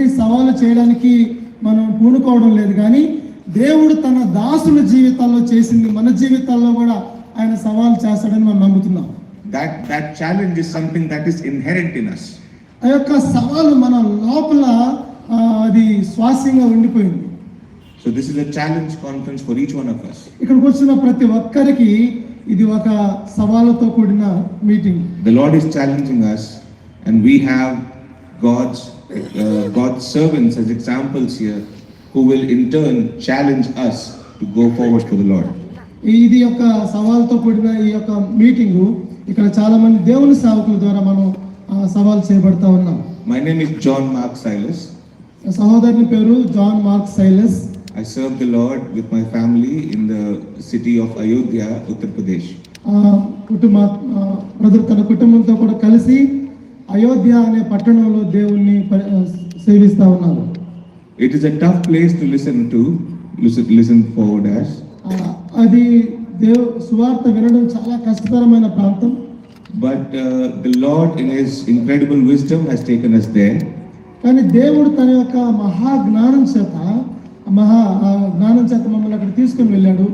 ఎటువంటి సవాలు చేయడానికి మనం పూనుకోవడం లేదు కానీ దేవుడు తన దాసుల జీవితాల్లో చేసింది మన జీవితాల్లో కూడా ఆయన సవాలు చేస్తాడని మనం నమ్ముతున్నాం That, that challenge is something that is inherent in us. ఆ యొక్క సవాలు మన లోపల అది స్వాస్యంగా ఉండిపోయింది So this is a challenge conference for each one of us. ఇక్కడికి వచ్చిన ప్రతి ఒక్కరికి ఇది ఒక సవాలుతో కూడిన meeting The Lord is challenging us, and we have God's uh, God's servants as examples here who will in turn challenge us to go forward to the Lord. ఇది ఒక సవాల్తో కూడిన ఈ యొక్క మీటింగ్ ఇక్కడ చాలా మంది దేవుని సేవకుల ద్వారా మనం సవాల్ చేయబడతా ఉన్నాం. మై జాన్ మార్క్ సైలస్ సహోదరుని పేరు John Mark Silas. I serve the Lord with my family in the city of Ayodhya Uttar Pradesh కుటుంబ ప్రదర్ తన కుటుంబంతో కూడా కలిసి అయోధ్య అనే పట్టణంలో దేవుణ్ణి సేవిస్తా ఉన్నారు. It is a tough place to listen to listen listen four డాష్ అది దేవు సువార్త వినడం చాలా కష్టతరమైన ప్రాంతం. But the Lord in his incredible wisdom has taken us there కానీ దేవుడు తన యొక్క మహా జ్ఞానం చేత మహా జ్ఞానం చేత మమ్మల్ని అక్కడ తీసుకొని వెళ్ళాడు.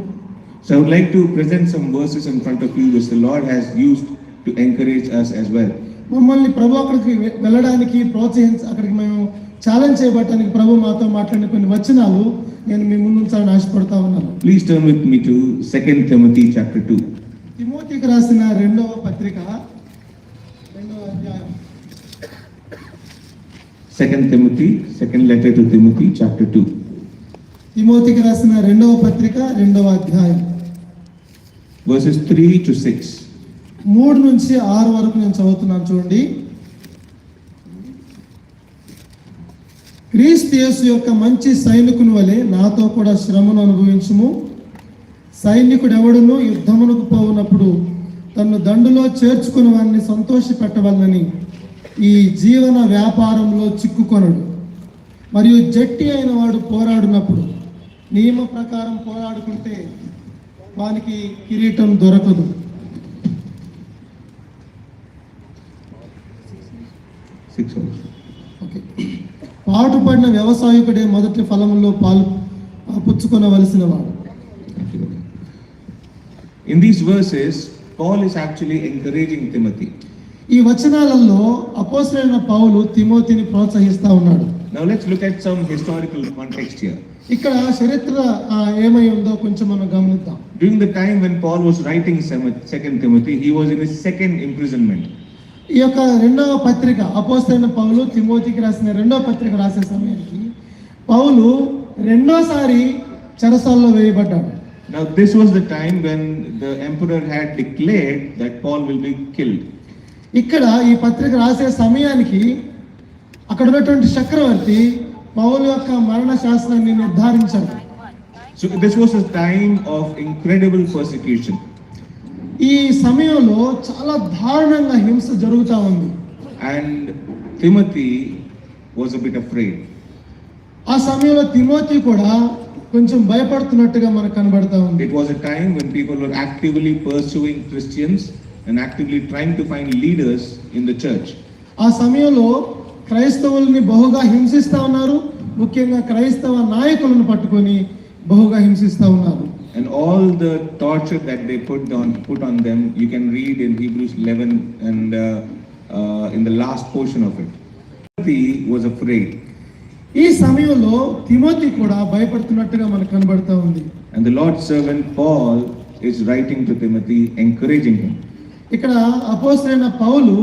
So I would like to present some verses in front of you this the Lord has used to encourage us as well. మమ్మల్ని ప్రభు అక్కడికి వెళ్ళడానికి ప్రోత్సహించ అక్కడికి మేము ఛాలెంజ్ చేయబట్టడానికి ప్రభు మాతో మాట్లాడిన కొన్ని వచనాలు నేను మీ ముందు ఉంచాలని ఆశపడతా ఉన్నాను Please turn with me to 2 Timothy chapter 2. తిమోతికి రాసిన రెండవ పత్రిక రెండవ అధ్యాయం 2 Timothy, second letter to Timothy, chapter 2. తిమోతికి రాసిన రెండవ పత్రిక రెండవ అధ్యాయం Verses 3 to 6. మూడు నుంచి ఆరు వరకు నేను చదువుతున్నాను చూడండి. క్రీస్తు యొక్క మంచి సైనికుని వలె నాతో కూడా శ్రమను అనుభవించుము. సైనికుడు ఎవడును యుద్ధమునకు పోవునప్పుడు తను దండులో చేర్చుకుని వారిని సంతోష పెట్టవాలని ఈ జీవన వ్యాపారంలో చిక్కుకొనడు. మరియు జట్టి అయిన వాడు పోరాడినప్పుడు నియమ ప్రకారం పోరాడుకుంటే వానికి కిరీటం దొరకదు. సిక్స్ అవర్స్ ఓకే పాటుపడిన వ్యవసాయకుడే మొదటి ఫలంలో పాలు పుచ్చుకునవలసిన వాడు in these verses Paul is actually encouraging Timothy ఈ వచనాలలో అపోసరైన పావులు తిమోతిని ప్రోత్సహిస్తా ఉన్నాడు. Now let's look at some historical context here ఇక్కడ చరిత్ర ఏమై ఉందో కొంచెం మనం గమనిద్దాం. During the time when Paul was writing second Timothy he was in his second imprisonment ఈ యొక్క రెండవ పత్రిక అపోసరైన పౌలు తిమోతికి రాసిన రెండవ పత్రిక రాసే సమయానికి పౌలు రెండోసారి చెరసాల్లో వేయబడ్డాడు Now, this was the time when the emperor had declared that Paul will be killed. ఇక్కడ ఈ పత్రిక రాసే సమయానికి అక్కడ ఉన్నటువంటి చక్రవర్తి పౌలు యొక్క మరణ శాస్త్రాన్ని నిర్ధారించాడు So, this was a time of incredible persecution. ఈ సమయంలో చాలా దారుణంగా హింస జరుగుతూ ఉంది. And Timothy was a bit afraid ఆ సమయంలో తిమతి కూడా కొంచెం భయపడుతున్నట్టుగా మనకు కనబడతా ఉంది. It was a time when people were actively pursuing Christians and actively trying to find leaders in the church ఆ సమయంలో క్రైస్తవుల్ని బహుగా హింసిస్తా ఉన్నారు. ముఖ్యంగా క్రైస్తవ నాయకులను పట్టుకొని బహుగా హింసిస్తా ఉన్నారు. And all the torture that they put on put on them, you can read in Hebrews 11 and uh, uh, in the last portion of it. Timothy was afraid, ఈ సమయంలో తిమోతి కూడా భయపడుతున్నట్టుగా మనకు కనబడతా ఉంది and the Lord's servant Paul is writing to Timothy, encouraging him. ఇక్కడ అపోసరైన పౌలు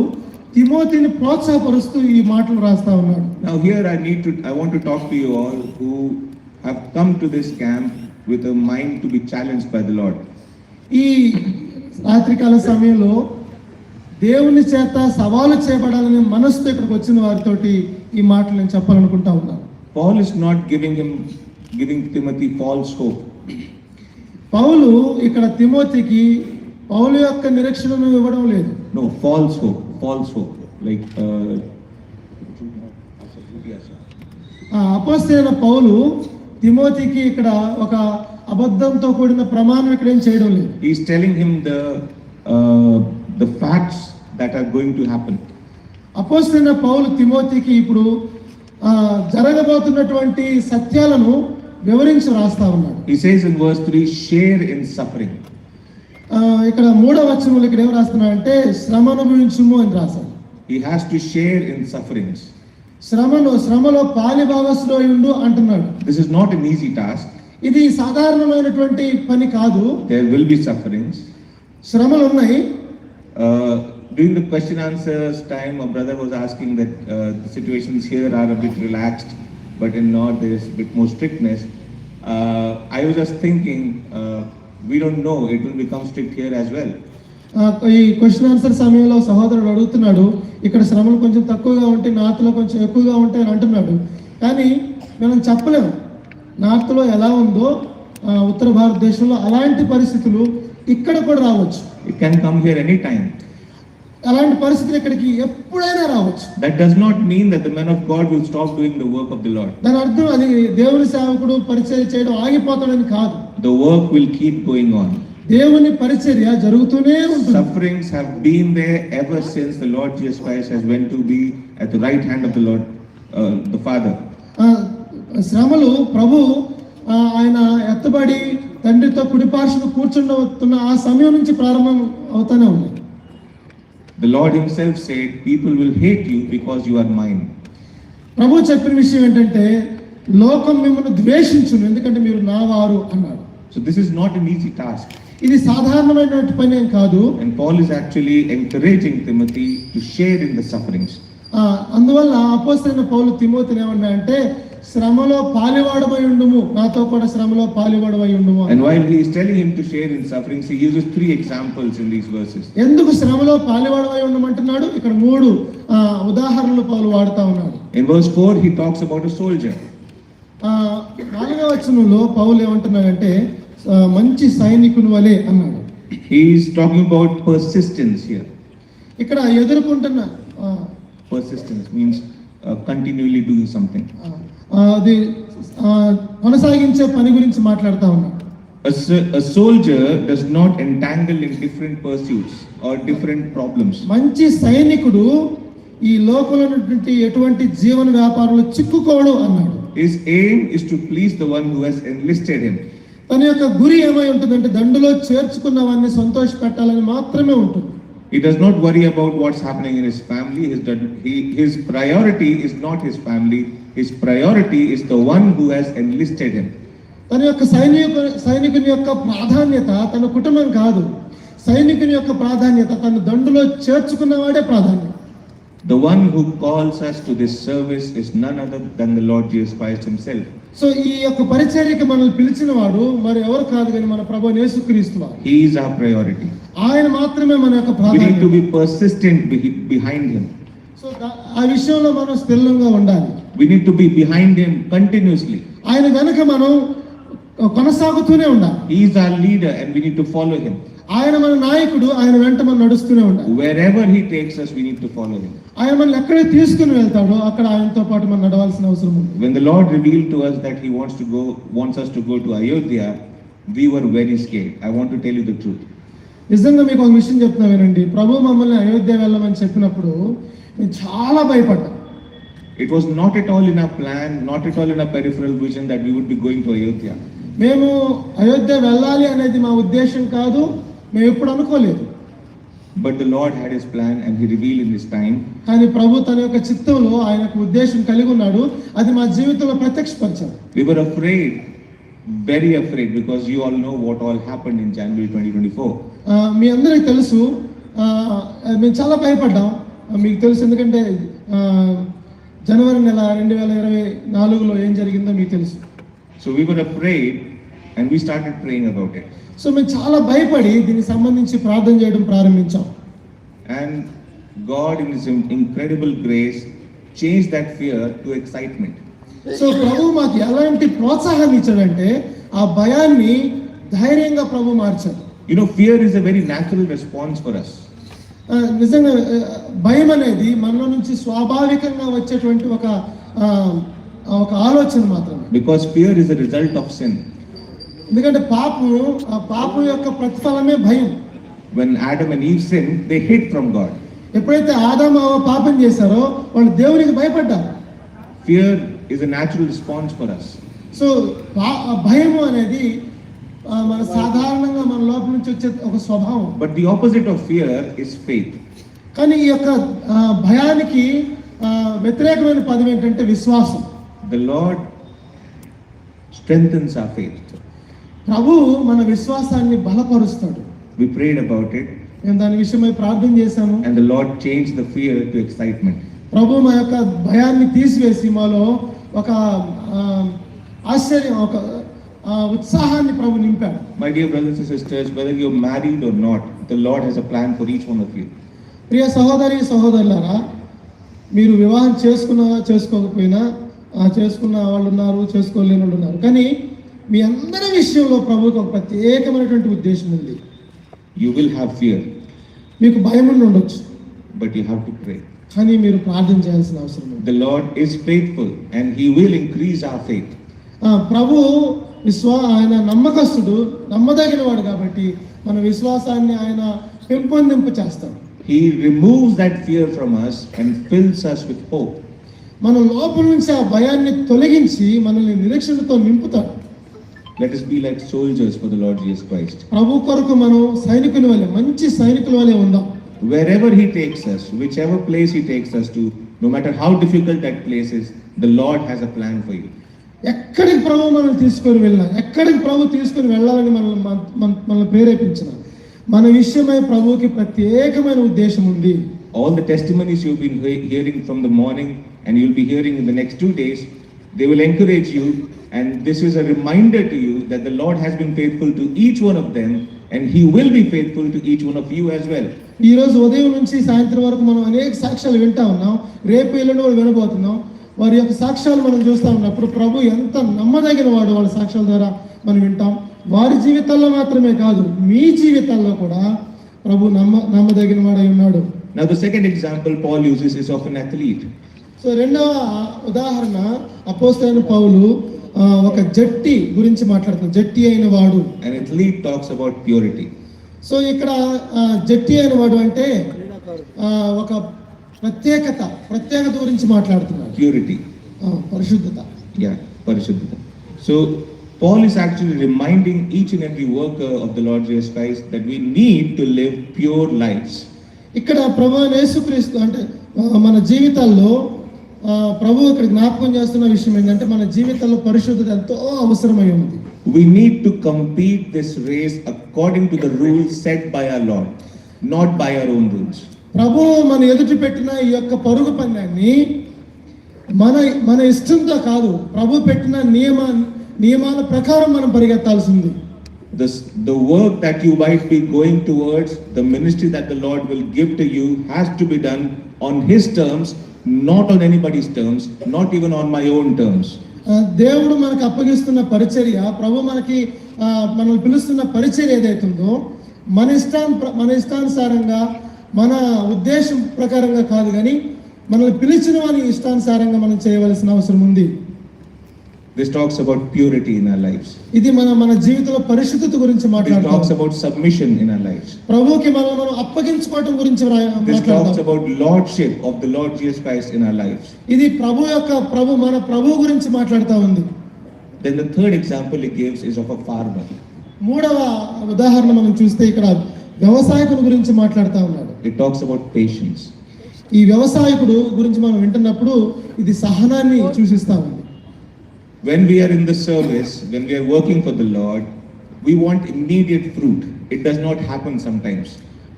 తిమోతిని ప్రోత్సాహపరుస్తూ ఈ మాటలు రాస్తా ఉన్నాడు Now here I need to I want to talk to you all who have come to this camp with mind to be challenge by the Lord ఈ రాత్రికాల సమయంలో దేవుని చేత సవాలు చేయబడాలని మనస్సు ఇక్కడికి వచ్చిన వారితో ఈ మాటలు నేను చెప్పాలనుకుంటా ఉన్నాను Paul is not giving him giving Timothy false hope పౌలు ఇక్కడ తిమోతికి పౌలు యొక్క నిరీక్షణను ఇవ్వడం లేదు. No false hope false hope like అపోస్తైన పౌలు తిమోతికి ఇక్కడ ఒక అబద్ధంతో కూడిన ప్రమాణం ఇక్కడ ఏం చేయడం లేదు telling him the uh, the facts that are going to happen. అపోస్తైన పౌలు తిమోతికి ఇప్పుడు జరగబోతున్నటువంటి సత్యాలను వివరించి రాస్తా ఉన్నాడు in verse 3 share in suffering. ఆ, ఇక్కడ మూడవ వచనంలో ఇక్కడ ఏం రాస్తున్నాడంటే శ్రమ అనుభవించుము అని రాశాడు He has to share in sufferings. శ్రమను శ్రమలో పాలి భాగస్లో ఉండు అంటున్నాడు This is not an easy task. ఇది సాధారణమైనటువంటి పని కాదు There will be sufferings. శ్రమలు ఉన్నాయి Uh, during the question answers time, a brother was asking that uh, the situations here are a bit relaxed, but in north there is a bit more strictness. Uh, I was just thinking, uh, we don't know, it will become strict here as well. ఈ question answer సమయంలో సహోదరుడు అడుగుతున్నాడు ఇక్కడ శ్రమలు కొంచెం తక్కువగా ఉంటే నార్త్లో కొంచెం ఎక్కువగా ఉంటాయని అంటున్నాడు కానీ మనం చెప్పలేము నార్త్లో ఎలా ఉందో ఉత్తర భారతదేశంలో అలాంటి పరిస్థితులు ఇక్కడ కూడా రావచ్చు come here anytime. అలాంటి పరిస్థితులు ఇక్కడికి ఎప్పుడైనా రావచ్చు That does not mean that the man of God will stop doing the work of the Lord. దాని అర్థం అది దేవుని సేవకుడు పరిచర్య చేయడం ఆగిపోతాడని కాదు The work will keep going on. దేవుని పరిచర్య జరుగుతూనే ఉంటుంది. Sufferings have been there ever since the Lord Jesus Christ has went to be at the right hand of the Lord the Father శ్రమలు ప్రభు ఆయన ఎత్తబడి తండ్రితో కుడిపార్శ్వ కూర్చుండవుతున్న ఆ సమయం నుంచి ప్రారంభం అవుతానే ఉంది. The Lord himself said people will hate you because you are mine ప్రభు చెప్పిన విషయం ఏంటంటే లోకం మిమ్మల్ని ద్వేషించును ఎందుకంటే మీరు నా వారు అన్నాడు. So this is not an easy task ఇది సాధారణమైన పనేం కాదు. And Paul is actually encouraging Timothy to share in the sufferings అందువల్ల అపోస్తలైన పౌలు తిమోతిని ఏమన్నా అంటే శ్రమలో పాలివాడబై ఉండుము. నాతో కూడా శ్రమలో పాలివాడబై ఉండుము. And while he is telling him to share in sufferings he uses 3 examples in these verses ఎందుకు శ్రమలో పాలివాడబై ఉండుము అంటున్నాడు ఇక్కడ మూడు ఉదాహరణలు పౌలు వాడతా ఉన్నాడు. In verse 4 he talks about a soldier ఆ నాలుగవ వచనంలో పౌలు ఏమంటున్నాడంటే మంచి సైనికుని వలె అన్నాడు He is talking about persistence here. ఇక్కడ ఎదుర్కొంటున్న ఆ, Persistence means uh, continually doing something. ఆ, అది కొనసాగించే పని గురించి మాట్లాడుతా ఉన్నాడు A, soldier does not entangle in different pursuits or different problems. మంచి సైనికుడు ఈ లోకంలో ఉన్నటువంటి ఎటువంటి జీవన వ్యాపారంలో చిక్కుకోడు అన్నాడు His aim is to please the one who has enlisted him. తన యొక్క గురి ఏమై ఉంటుందంటే దండులో చేర్చుకున్నవన్నీ సంతోష పెట్టాలని మాత్రమే ఉంటుంది He does not worry about what's happening in his family. His, he, his priority is not his family. His priority is the one who has enlisted him. తన యొక్క సైనిక సైనికుని యొక్క ప్రాధాన్యత తన కుటుంబం కాదు సైనికుని యొక్క ప్రాధాన్యత తన దండులో చేర్చుకున్నవాడే ప్రాధాన్యత The one who calls us to this service is none other than the Lord Jesus Christ himself. So ఈ యొక్క పరిచర్యకి మనల్ని పిలిచిన వాడు మరి ఎవరు కాదు కానీ మన ప్రభు యేసుక్రీస్తు వారు He is our priority. ఆయన మాత్రమే మన యొక్క We need to ప్రాధాన్యత be persistent be- behind him. So ఆ విషయంలో మనం స్థిరంగా ఉండాలి We need to be behind him continuously. ఆయన వెనక మనం కొనసాగుతూనే ఉండాలి He is our leader and we need to follow him. ఆయన మన నాయకుడు ఆయన వెంట మనం నడుస్తూనే ఉంటాం wherever he takes us we need to follow him ఆయన మనల్ని ఎక్కడే తీసుకుని వెళ్తాడో అక్కడ ఆయనతో పాటు మనం నడవాల్సిన అవసరం ఉంది. When the Lord reveal to us that he wants to go wants us to go to Ayodhya we were very scared I want to tell you the truth నిజంగా మీకు ఒక విషయం చెప్తున్నా వినండి. ప్రభు మమ్మల్ని అయోధ్య వెళ్ళమని చెప్పినప్పుడు నేను చాలా భయపడ్డా it was not at all in a plan not at all in a peripheral vision that we would be going to Ayodhya మేము అయోధ్య వెళ్ళాలి అనేది మా ఉద్దేశం కాదు. మేము ఎప్పుడు అనుకోలేదు. But the Lord had his plan and he reveal in this time కానీ ప్రభు తన యొక్క చిత్తంలో ఆయనకు ఉద్దేశం కలిగి ఉన్నాడు. అది మా జీవితంలో ప్రత్యక్షపరిచారు we were afraid very afraid because you all know what all happened in January 2024 మీ అందరికీ తెలుసు. మేము చాలా భయపడ్డాం. మీకు తెలుసు ఎందుకంటే జనవరి నెల రెండు వేల ఇరవై నాలుగులో ఏం జరిగిందో మీకు తెలుసు. So we were afraid and we started praying about so మేము చాలా భయపడి దీనికి సంబంధించి ప్రార్థన చేయడం ప్రారంభించాం. And God in his incredible grace change that fear to excitement so ప్రభు మాకు ఎలాంటి ప్రోత్సాహం ఇచ్చాడంటే ఆ భయాన్ని ధైర్యంగా ప్రభు మార్చాడు. You know fear is a very natural response for us. నిజంగా భయం అనేది మనలో నుంచి స్వాభావికంగా వచ్చేటువంటి ఒక ఒక ఆలోచన మాత్రమే. Because fear is the result of sin ఎందుకంటే పాపం ఆ పాపం యొక్క ప్రతిఫలమే భయం When Adam and Eve sinned, they hid from God. ఎప్పుడైతే ఆదాము పాపం చేశారో వాళ్ళు దేవునికి భయపడ్డారు Fear is a natural response for us. So భా- ఆ భయము అనేది మన సాధారణంగా మన లోపల నుంచి వచ్చే ఒక స్వభావం But the opposite of fear is faith. కానీ ఈ యొక్క భయానికి వ్యతిరేకమైన పదం ఏంటంటే విశ్వాసం The Lord strengthens our faith. ప్రభు మన విశ్వాసాన్ని బలపరుస్తాడు. We prayed about it, మేము దాని విషయమై ప్రార్థన చేశాము. And the Lord changed the fear to excitement. ప్రభు మా యొక్క భయాన్ని తీసివేసి మాలో ఒక ఆశ్చర్యం ఒక ఉత్సాహాన్ని ప్రభు నింపాడు. My dear brothers and sisters, whether you're married or not, the Lord has a plan for each one of you. ప్రియ సహోదరి సహోదరులారా మీరు వివాహం చేసుకున్న చేసుకోకపోయినా చేసుకున్న వాళ్ళు ఉన్నారు చేసుకోలేని వాళ్ళు ఉన్నారు. కానీ మీ అందరి విషయంలో ప్రభుకి ఒక ప్రత్యేకమైనటువంటి ఉద్దేశం ఉంది You will have fear, మీకు భయం ఉండి ఉండొచ్చు but you have to pray. కానీ మీరు ప్రార్థన చేయాల్సిన అవసరం ఉంది The Lord is faithful and He will increase our faith. ఆ, ప్రభు విశ్వా ఆయన నమ్మకస్తుడు నమ్మదగిన వాడు కాబట్టి మన విశ్వాసాన్ని ఆయన పెంపొందింపు చేస్తాడు He removes that fear from us and fills us with hope. మన లోపల నుంచి ఆ భయాన్ని తొలగించి మనల్ని నిరీక్షణతో నింపుతాడు Let us be like soldiers for the Lord Jesus Christ. ప్రభు కొరకు మనం సైనికుల వలె మంచి సైనికుల వలె ఉందాం Wherever He takes us, whichever place He takes us to, no matter how difficult that place is, the Lord has a plan for you. ఎక్కడికి ప్రభు మనల్ని తీసుకొని వెళ్ళినా ఎక్కడికి ప్రభు తీసుకొని వెళ్ళాలని మనల్ని మన- మన- మనల్ని ప్రేరేపించిన మన విషయమై ప్రభువుకి ప్రత్యేకమైన ఉద్దేశం ఉంది the testimonies you've been he- hearing from the morning and you'll be hearing in the next two days, they will encourage you. And this is a reminder to you that the Lord has been faithful to each one of them and He will be faithful to each one of you as well. ఈ రోజు ఉదయం నుంచి సాయంత్రం వరకు మనం అనేక సాక్ష్యాలు వింటా ఉన్నాం. రేపు ఎల్లుండి కూడా వినబోతున్నాం. వారి యొక్క సాక్ష్యాలు మనం చూస్తా ఉన్నప్పుడు ప్రభు ఎంత నమ్మదగిన వాడు వాళ్ళ సాక్ష్యాల ద్వారా మనం వింటాం. వారి జీవితాల్లో మాత్రమే కాదు మీ జీవితాల్లో కూడా ప్రభు నమ్మ నమ్మదగిన వాడై ఉన్నాడు. Now, the second example Paul uses is of an athlete. So రెండవ ఉదాహరణ అపోస్తైన పౌలు. ఒక జట్టి గురించి మాట్లాడుతుంది జట్టి అయిన వాడు. టాక్స్ అబౌట్ ప్యూరిటీ సో ఇక్కడ జట్టి అయిన వాడు అంటే ఒక ప్రత్యేకత ప్రత్యేకత గురించి మాట్లాడుతున్నాడు. ప్యూరిటీ పరిశుద్ధత. యా పరిశుద్ధత. So Paul is actually reminding each and every worker of the Lord Jesus Christ that we need to live pure lives. ఇక్కడ ప్రభువైన యేసుక్రీస్తు అంటే మన జీవితాల్లో ప్రభు ఇక్కడ జ్ఞాపకం చేస్తున్న విషయం ఏంటంటే మన జీవితాల్లో పరిశుద్ధత ఎంతో అవసరమై ఉంది We need to compete this race according to the rules set by our Lord, not by our own rules. ప్రభు మన ఎదుటి పెట్టిన ఈ యొక్క పరుగు పందాన్ని మన మన ఇష్టంతో కాదు ప్రభు పెట్టిన నియమ నియమాల ప్రకారం మనం పరిగెత్తాల్సింది This, the work that you might be going towards, the ministry that the Lord will give to you, has to be done on His terms, not on anybody's terms not even on my own terms దేవుడు మనకు అప్పగిస్తున్న పరిచర్య ప్రభు మనకి మనల్ని పిలుస్తున్న పరిచర్య ఏదైతుందో మన ఇష్టాన్ మన ఇష్టానుసారంగా మన ఉద్దేశం ప్రకారంగా కాదు కానీ మనల్ని పిలిచిన వారి ఇష్టానుసారంగా మనం చేయవలసిన అవసరం ఉంది. This talks about purity in our lives. ఇది మన మన జీవితంలో పరిశుద్ధత గురించి This talks మాట్లాడతాం about submission in our lives. ప్రభువుకి మనం మనం అప్పగించుకోవటం గురించి రా- This talks మాట్లాడతాం about lordship of the Lord Jesus Christ in our lives. ఇది ప్రభు యొక్క ప్రభు మన ప్రభు గురించి మాట్లాడుతూ ఉంది Then the third example he gives is of a farmer. మూడవ ఉదాహరణ మనం చూస్తే ఇక్కడ వ్యవసాయకుని గురించి మాట్లాడుతూ ఉన్నాడు It talks about patience. ఈ వ్యవసాయకుడు గురించి మనం వింటున్నప్పుడు ఇది సహనాన్ని సూచిస్తా ఉంది When we are in the service, when we are working for the Lord, we want immediate fruit. It does not happen sometimes.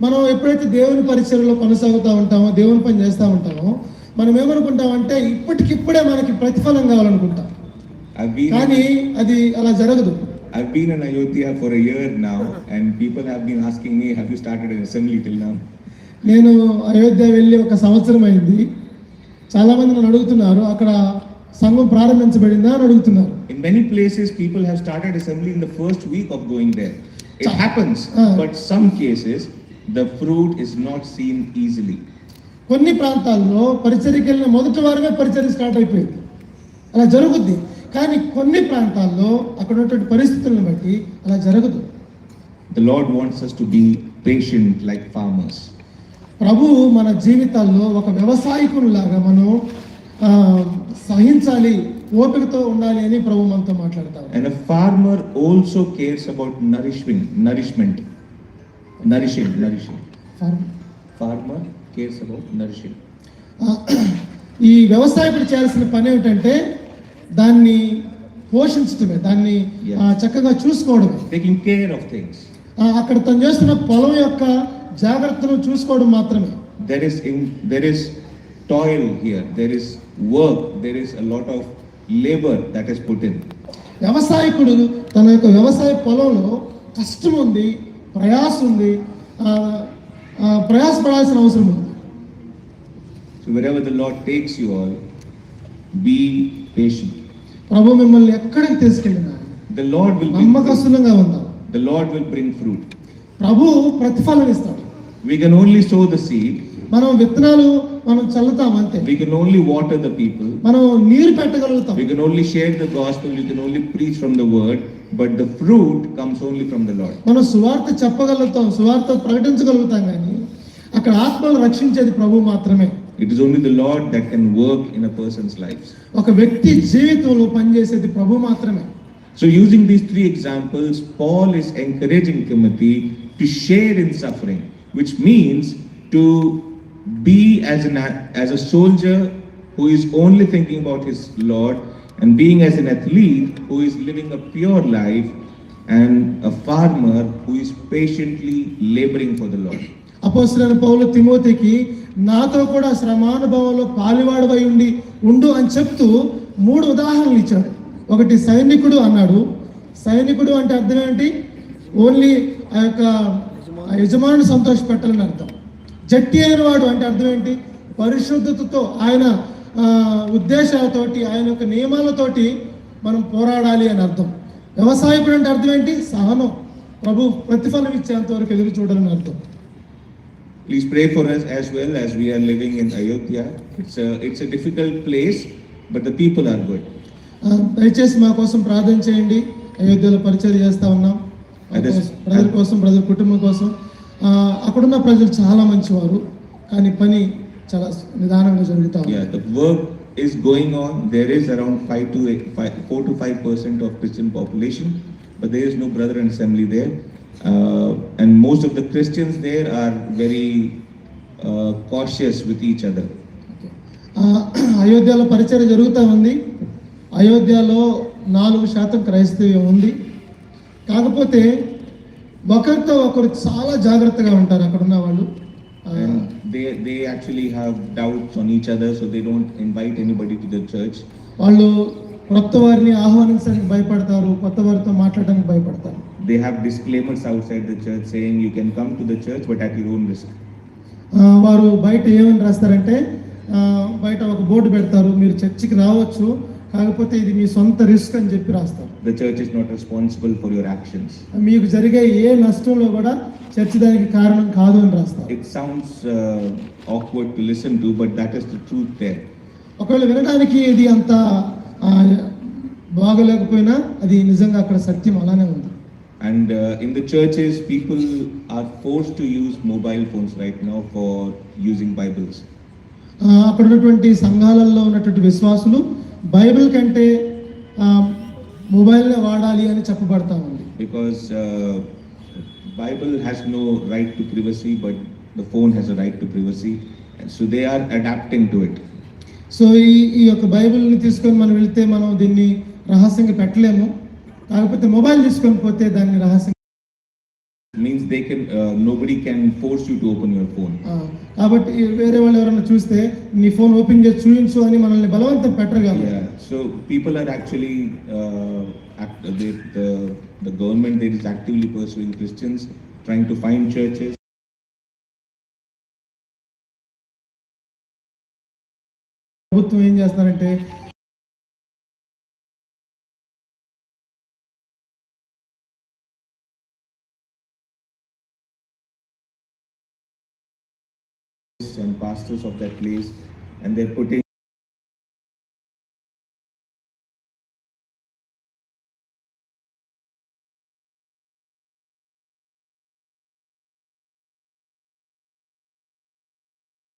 మనం ఎప్పుడైతే దేవుని పరిచయలో కొనసాగుతూ ఉంటామో దేవుని పని చేస్తూ ఉంటామో మనం ఏమనుకుంటామంటే ఇప్పటికిప్పుడే మనకి ప్రతిఫలం కావాలనుకుంటాం కానీ అది అలా జరగదు I've been in Ayodhya for a year now, and people have been asking me, Have you started an assembly till now? నేను అయోధ్య వెళ్ళి ఒక సంవత్సరం అయింది చాలా మంది నన్ను అడుగుతున్నారు అక్కడ సంఘం ప్రారంభించబడిందా అని అడుగుతున్నారు. In many places people have started assembly in the first week of going there it happens but some cases the fruit is not seen easily కొన్ని ప్రాంతాల్లో పరిచర్యకెళ్ళిన మొదటి వారమే పరిచర్య స్టార్ట్ అయిపోయింది. అలా జరుగుద్ది. కానీ కొన్ని ప్రాంతాల్లో అక్కడ ఉన్నటువంటి పరిస్థితులను బట్టి అలా జరగదు. The Lord wants us to be patient like farmers ప్రభు మన జీవితాల్లో ఒక వ్యవసాయకుని లాగా మనం సహించాలి ఓపికతో ఉండాలి అని ప్రభు మనతో మాట్లాడతారు and farmer also cares about nourishing nourishment nourishing nourishing farmer cares about nourishing ఈ వ్యవసాయకుడు చేయాల్సిన పని ఏమిటంటే దాన్ని పోషించడమే దాన్ని చక్కగా చూసుకోవడం టేకింగ్ కేర్ ఆఫ్ థింగ్స్ అక్కడ తను చేస్తున్న పొలం యొక్క జాగ్రత్తను చూసుకోవడం మాత్రమే. There is in there is toil here there is work. There is a lot of labor that is put in. వ్యవసాయకుడు తన యొక్క వ్యవసాయ పొలంలో కష్టం ఉంది ప్రయాస ఉంది ప్రయాసపడాల్సిన అవసరం ఉంది So wherever the Lord takes you all, be patient. ప్రభు మిమ్మల్ని ఎక్కడికి తీసుకెళ్ళినా The Lord will bring. నమ్మకస్తులంగా ఉందాం The Lord will bring fruit. ప్రభు ప్రతిఫలం ఇస్తాడు We can only sow the seed. మనం విత్తనాలు మనం చల్లుతాం అంతే We can only water the people. మనం నీరు పెట్టగలుగుతాం We can only share the gospel. We can only preach from the word. But the fruit comes only from the Lord. మనం సువార్త చెప్పగలుగుతాం సువార్త ప్రకటించగలుగుతాం కానీ అక్కడ ఆత్మలు రక్షించేది ప్రభు మాత్రమే It is only the Lord that can work in a person's life. ఒక వ్యక్తి జీవితంలో పనిచేసేది ప్రభు మాత్రమే So, using these three examples, Paul is encouraging Timothy to share in suffering, which means to be as, an, as a soldier who is only thinking about his Lord, and being as an athlete who is living a pure life, and a farmer who is patiently laboring for the Lord. అపోసరైన పౌలు తిమోతికి నాతో కూడా శ్రమానుభవంలో పాలివాడవై ఉండి ఉండు అని చెప్తూ మూడు ఉదాహరణలు ఇచ్చాడు ఒకటి సైనికుడు అన్నాడు సైనికుడు అంటే అర్థం ఏంటి ఓన్లీ ఆ యొక్క యజమానుని సంతోషపెట్టాలని అర్థం జట్టి అయిన వాడు అంటే అర్థం ఏంటి? పరిశుద్ధతతో ఆయన ఉద్దేశాలతోటి ఆయన యొక్క నియమాలతోటి మనం పోరాడాలి అని అర్థం. వ్యవసాయకుడు అంటే అర్థం ఏంటి? సహనం. ప్రభు ప్రతిఫలం ఇచ్చేంత వరకు ఎదురు చూడాలని అర్థం. Please pray for us as well as we are living in Ayodhya. It's a, it's a difficult place, but the people are good. దయచేసి మా కోసం ప్రార్థన చేయండి. అయోధ్యలో పరిచయం చేస్తా ఉన్నాం. అదే- కోసం, బ్రదర్ కుటుంబం కోసం. అక్కడున్న ప్రజలు చాలా మంచివారు కానీ పని చాలా నిదానంగా జరుగుతా ఉంది Yeah, the work is going on. There is around five to eight, five, four to five percent of Christian population, but there is no brother and assembly there. Uh, and most of the Christians there are very uh, cautious with each other. అయోధ్యలో పరిచయం జరుగుతూ ఉంది అయోధ్యలో నాలుగు శాతం క్రైస్తవ్యం ఉంది కాకపోతే ఒకరితో ఒకరు చాలా జాగ్రత్తగా ఉంటారు అక్కడ ఉన్న వాళ్ళు ఆ, And they, they actually have doubts on each other, so they don't invite anybody to the church. వాళ్ళు క్రొత్త వారిని ఆహ్వానించడానికి భయపడతారు కొత్త వారితో మాట్లాడడానికి భయపడతారు They have disclaimers outside the church saying you can come to the church, but at your own risk. ఆ, వారు బయట ఏమని రాస్తారంటే బయట ఒక బోర్డు పెడతారు మీరు చర్చికి రావచ్చు కాకపోతే ఇది మీ సొంత రిస్క్ అని చెప్పి రాస్తారు The church is not responsible for your actions. మీకు జరిగే ఏ నష్టంలో కూడా చర్చి దానికి కారణం కాదు అని రాస్తారు sounds uh, awkward to listen to, but that is the truth there. ఒకవేళ వినడానికి ఇది అంత బాగోలేకపోయినా అది నిజంగా అక్కడ సత్యం అలానే ఉంది And uh, in the churches, people are forced to use mobile phones right now for using Bibles. ఆ, అక్కడ ఉన్నటువంటి సంఘాలలో ఉన్నటువంటి విశ్వాసులు బైబిల్ కంటే మొబైల్ వాడాలి అని చెప్పబడతా ఉంది. Because Bible has no right to privacy but the phone has right to privacy so they are adapting to it so ఈ ఈ యొక్క బైబిల్ని తీసుకొని మనం వెళ్తే మనం దీన్ని రహస్యంగా పెట్టలేము. కాకపోతే మొబైల్ తీసుకొని పోతే దాన్ని రహస్యం means they can uh, nobody can force you to open your phone. ఆ, కాబట్టి వేరే వాళ్ళు ఎవరైనా చూస్తే నీ ఫోన్ ఓపెన్ చేసి చూపించు అని మనల్ని బలవంతం పెట్టరు కాబట్టి Yeah, so people are actually, uh, act, the, the, the government there is actively pursuing Christians, trying to find churches. ప్రభుత్వం ఏం చేస్తున్నారంటే and pastors of that place, and they're putting